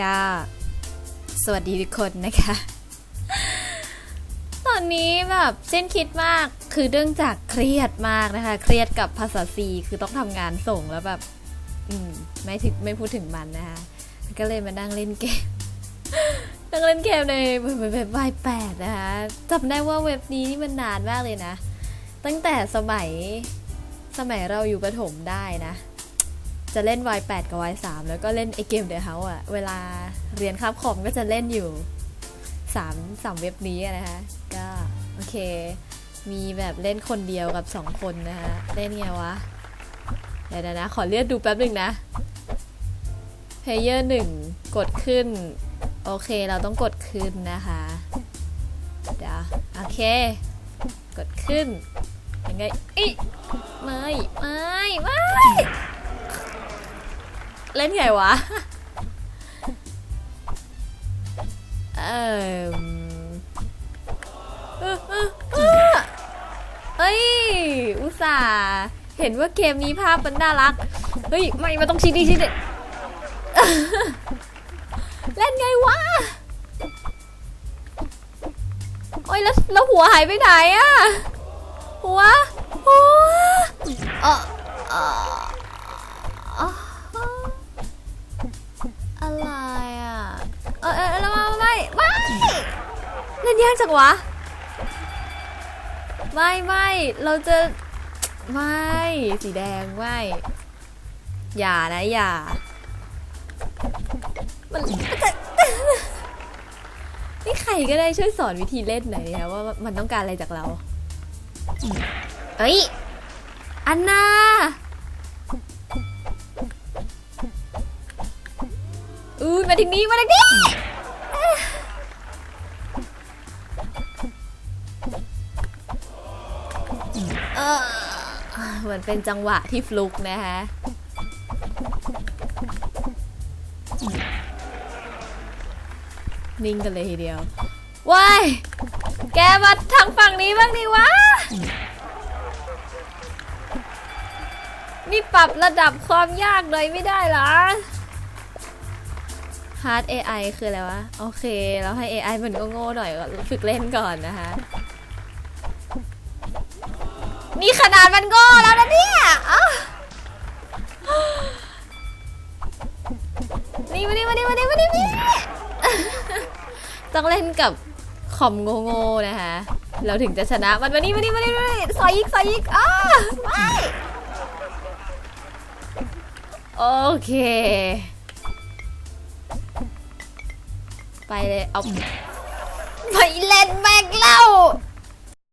ก็สวัสดีทุกคนนะคะ ตอนนี้แบบเส้นคิดมากคือเนื่องจากเครียดมากนะคะ เครียดกับภาษาซีคือต้องทำงานส่งแล้วแบบ อืมไม่ถึงไม่พูดถึงมันนะคะ ก็เลยมานั่งเล่นเกมนั่งเล่นเกมในเว็บเว็บวายแปดนะคะจำได้ว่าเว็บนี้นี่มันนานมากเลยนะ ตั้งแต่สมัยสมัยเราอยู่ประถมได้นะ จะเล่น Y8 กับ Y3 แล้วก็เล่นไอเกมเดอะเฮาอะเวลาเรียนคาบคอมก็จะเล่นอยู่3 3เว็บนี้นะคะ ก็โอเค มีแบบเล่นคนเดียวกับ 2 คนนะคะเล่นไงวะ เดี๋ยวนะ ขอเลือกดูแป๊บหนึ่งนะเพลเยอร์หนึ่งกดขึ้น โอเคเราต้องกดขึ้นนะคะ เดี๋ยว โอเค กดขึ้นยังไงอีไม่ ไม่ ไม่ เล่นไงวะเออเออเออเฮ้ย อุตส่าห์เห็นว่าเกมนี้ภาพมันน่ารัก เฮ้ย ไม่มาต้องชี้ดิชี้ดิเล่นไงวะ โอ้ยแล้วแล้วหัวหายไปไหนอะหัว หัว เออเออ ยากจังวะ ไม่ไม่เราจะ ไม่ สีแดงไม่ อย่านะอย่า มันนี่ใครก็ได้ช่วยสอนวิธีเล่นหน่อยนะคะว่ามันต้องการอะไรจากเรา เอ้ย อันนาอุ้มาถึงนี้มาถึงนี้ เออเหมือนเป็นจังหวะที่ฟลุกนะคะนิ่งกันเลยทีเดียวว้ายแกมาทางฝั่งนี้บ้างดิวะ นี่ปรับระดับความยากหน่อยไม่ได้หรอ Hard AI คืออะไรวะ โอเคแล้วให้ AI มันก็โง่หน่อยก็ฝึกเล่นก่อนนะคะ นี่ขนาดมันโง่แล้วนะเนี่ยนี่มานี่มานี่มานี่มานี่มานี่ต้องเล่นกับคอมโง่ๆนะคะ เราถึงจะชนะ มันมานี่มานี่มานี่มานี่สอยอีกสอยอีกอ้าไม่โอเค ไปเลย เอาไม่เล่นไม่